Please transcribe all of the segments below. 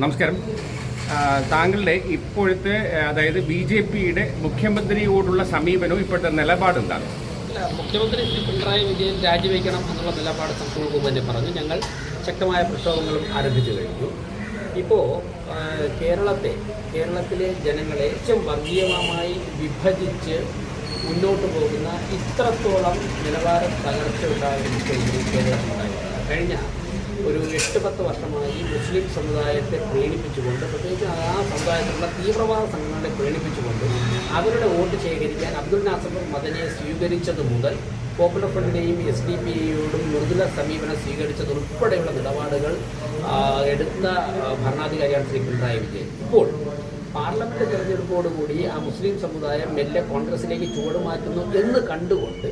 നമസ്കാരം. താങ്കളുടെ ഇപ്പോഴത്തെ അതായത് ബി ജെ പിയുടെ മുഖ്യമന്ത്രിയോടുള്ള സമീപനവും ഇപ്പോഴത്തെ നിലപാട് എന്താണ്? മുഖ്യമന്ത്രി ശ്രീ പിണറായി വിജയൻ രാജിവെക്കണം എന്നുള്ള നിലപാട് സംസ്ഥാന ഗവൺമെന്റ് പറഞ്ഞു. ഞങ്ങൾ ശക്തമായ പ്രക്ഷോഭങ്ങളും ആരംഭിച്ചു കഴിഞ്ഞു. ഇപ്പോൾ കേരളത്തെ കേരളത്തിലെ ജനങ്ങളെ ഏറ്റവും വർഗീയമായി വിഭജിച്ച് മുന്നോട്ട് പോകുന്ന ഇത്രത്തോളം നിലവാര തകർച്ച ഉണ്ടാകുന്ന കഴിഞ്ഞ ഒരു എട്ട് പത്ത് വർഷമായി മുസ്ലിം സമുദായത്തെ പ്രീണിപ്പിച്ചുകൊണ്ട് പ്രത്യേകിച്ച് ആ സമുദായത്തിലുള്ള തീവ്രവാദ സംഘടനകളെ പ്രീണിപ്പിച്ചുകൊണ്ട് അവരുടെ വോട്ട് ശേഖരിക്കാൻ അബ്ദുൽ നാസർ മദനെ സ്വീകരിച്ചത് മുതൽ പോപ്പുലർ ഫ്രണ്ടിനെയും എസ് ഡി പി ഐയോടും മൃദുല സമീപനം സ്വീകരിച്ചത് ഉൾപ്പെടെയുള്ള നിലപാടുകൾ എടുത്ത ഭരണാധികാരിയാണ് ശ്രീ പിണറായി വിജയൻ. ഇപ്പോൾ പാർലമെന്റ് തെരഞ്ഞെടുപ്പോടുകൂടി ആ മുസ്ലിം സമുദായം മെല്ലെ കോൺഗ്രസിലേക്ക് ചുവടുമാറ്റുന്നു എന്ന് കണ്ടുകൊണ്ട്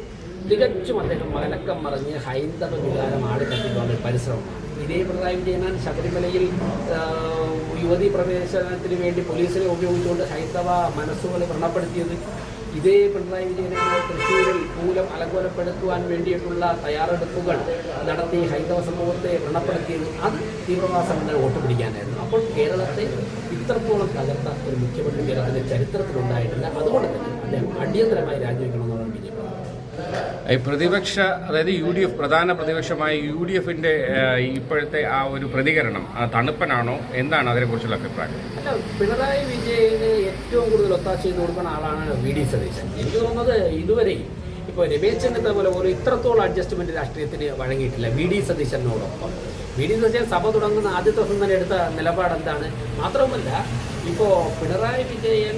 തികച്ചും അദ്ദേഹം മലക്കം മറിഞ്ഞ് ഹൈന്ദവ വികാരം ആളിക്കത്തിക്കാനുള്ള ഒരു പരിശ്രമമാണ് ഇതേ പിണറായി ചെയ്യാൻ ശബരിമലയിൽ യുവതി പ്രവേശനത്തിന് വേണ്ടി പോലീസിനെ ഉപയോഗിച്ചുകൊണ്ട് ഹൈന്ദവ മനസ്സുകളെ വ്രണപ്പെടുത്തിയത് ഇതേ പിണറായി വിജയനെ തൃശ്ശൂരിൽ മൂലം അലങ്കോലപ്പെടുത്തുവാൻ വേണ്ടിയിട്ടുള്ള തയ്യാറെടുപ്പുകൾ നടത്തി ഹൈന്ദവ സമൂഹത്തെ വ്രണപ്പെടുത്തിയത്. അത് തീവ്രവാദ സംഘടന വോട്ട് പിടിക്കാനായിരുന്നു. അപ്പോൾ കേരളത്തെ ഇത്രത്തോളം തകർത്ത ഒരു മുഖ്യമന്ത്രി കേരളത്തിന്റെ ചരിത്രത്തിലുണ്ടായിട്ടില്ല. അതുകൊണ്ട് തന്നെ അദ്ദേഹം അടിയന്തരമായി രാജിവെക്കണമെന്നാണ് ബി ജെ പി. ഈ പ്രതിപക്ഷ അതായത് യു ഡി എഫ് പ്രധാന പ്രതിപക്ഷമായ യു ഡി എഫിന്റെ ഇപ്പോഴത്തെ ആ ഒരു പ്രതികരണം തണുപ്പനാണോ? എന്താണ് അതിനെക്കുറിച്ചുള്ള അഭിപ്രായം? അല്ല പിണറായി വിജയന് ഏറ്റവും കൂടുതൽ ഒത്താശ ചെയ്ത് കൊടുക്കുന്ന ആളാണ് വി ഡി സതീശൻ. എനിക്ക് തോന്നുന്നത് ഇതുവരെ ഇപ്പോൾ രമേശ് ചെന്നിത്തല പോലെ ഒരു ഇത്രത്തോളം അഡ്ജസ്റ്റ്മെന്റ് രാഷ്ട്രീയത്തിന് വഴങ്ങിയിട്ടില്ല വി ഡി സതീശനോടൊപ്പം. വി ഡി സതീശൻ സഭ തുടങ്ങുന്ന ആദ്യത്തെ ദിവസം തന്നെ എടുത്ത നിലപാട് എന്താണ് മാത്രവുമല്ല ഇപ്പോൾ പിണറായി വിജയൻ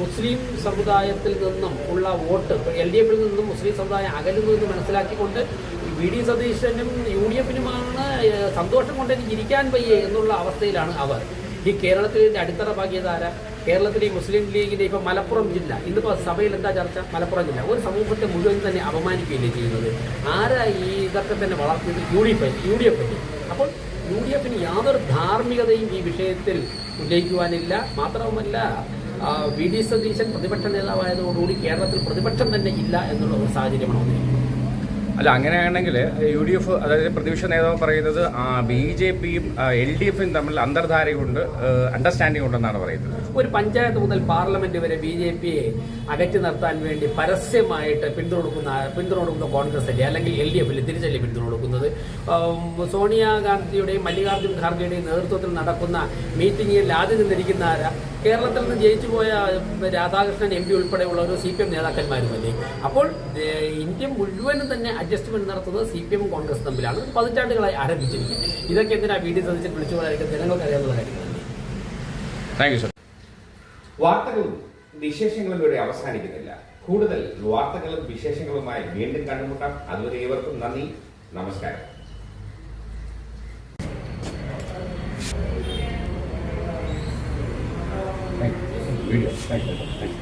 മുസ്ലിം സമുദായത്തിൽ നിന്നും ഉള്ള വോട്ട് എൽ ഡി എഫിൽ നിന്നും മുസ്ലിം സമുദായം അകലുന്നു എന്ന് മനസ്സിലാക്കിക്കൊണ്ട് വി ഡി സതീശനും യു ഡി എഫിനുമാണ് സന്തോഷം കൊണ്ട് എനിക്ക് ഇരിക്കാൻ വയ്യേ എന്നുള്ള അവസ്ഥയിലാണ് അവർ. ഈ കേരളത്തിലെ അടിത്തറ പാകിയത് കേരളത്തിലെ മുസ്ലിം ലീഗിന്റെ ഇപ്പൊ മലപ്പുറം ജില്ല. ഇന്നിപ്പോ സഭയിൽ എന്താ ചർച്ച? മലപ്പുറം ജില്ല. ഒരു സമൂഹത്തെ മുഴുവൻ തന്നെ അപമാനിക്കുകയല്ലേ ചെയ്യുന്നത്? ആരാ ഈ ഇതൊക്കെ തന്നെ വളർത്തിയത്? U D F U D F അപ്പോൾ യു ഡി എഫിന് യാതൊരു ധാർമ്മികതയും ഈ വിഷയത്തിൽ ഉന്നയിക്കുവാനില്ല. മാത്രവുമല്ല വി ഡി സതീശൻ പ്രതിപക്ഷ നേതാവായതോടുകൂടി കേരളത്തിൽ പ്രതിപക്ഷം തന്നെ ഇല്ല എന്നുള്ള ഒരു സാഹചര്യമാണ് അല്ല അങ്ങനെയാണെങ്കിൽ യു ഡി എഫ് അതായത് പ്രതിപക്ഷ നേതാവ് പറയുന്നത് ബി ജെ പിയും എൽ ഡി എഫും തമ്മിൽ അന്തർധാരയുണ്ട് അണ്ടർസ്റ്റാൻഡിംഗ് ഉണ്ടെന്നാണ് പറയുന്നത്. ഒരു പഞ്ചായത്ത് മുതൽ പാർലമെന്റ് വരെ ബി ജെ പിയെ അകറ്റി നിർത്താൻ വേണ്ടി പരസ്യമായിട്ട് പിന്തുണ കൊടുക്കുന്ന പിന്തുണ കൊടുക്കുന്ന കോൺഗ്രസ് അല്ലേ? അല്ലെങ്കിൽ എൽ ഡി എഫിൽ തിരിച്ചല്ലേ പിന്തുണ കൊടുക്കുന്നത് ഉം, സോണിയാഗാന്ധിയുടെയും മല്ലികാർജുൻ ഖാർഗെയുടെയും നേതൃത്വത്തിൽ നടക്കുന്ന മീറ്റിംഗിൽ ആദ്യം നിന്നിരിക്കുന്ന ആരാ? കേരളത്തിൽ നിന്ന് ജയിച്ചു പോയ രാധാകൃഷ്ണൻ എം പി ഉൾപ്പെടെയുള്ള ഒരു സി പി എം നേതാക്കന്മാരുമല്ലേ? അപ്പോൾ ഇന്ത്യ മുഴുവനും തന്നെ അഡ്ജസ്റ്റ്മെന്റ് നടത്തുന്നത് സി പി എം കോൺഗ്രസ് തമ്മിലാണ്. പതിറ്റാണ്ടുകളായി ആരംഭിച്ചിരിക്കുന്നത് ഇതൊക്കെ എന്തിനാ വി ഡി സതീശൻ വിളിച്ചു പറയാൻ ജനങ്ങൾക്ക് അറിയാവുന്ന കാര്യങ്ങളല്ലേ? സർ വാർത്തകളും വിശേഷങ്ങളും ഇവിടെ അവസാനിക്കുന്നില്ല. കൂടുതൽ വാർത്തകളും വിശേഷങ്ങളുമായി വീണ്ടും കണ്ടുമുട്ടാം. അതുവരെ ഏവർക്കും നന്ദി. നമസ്കാരം. video. Thank you. Thank you.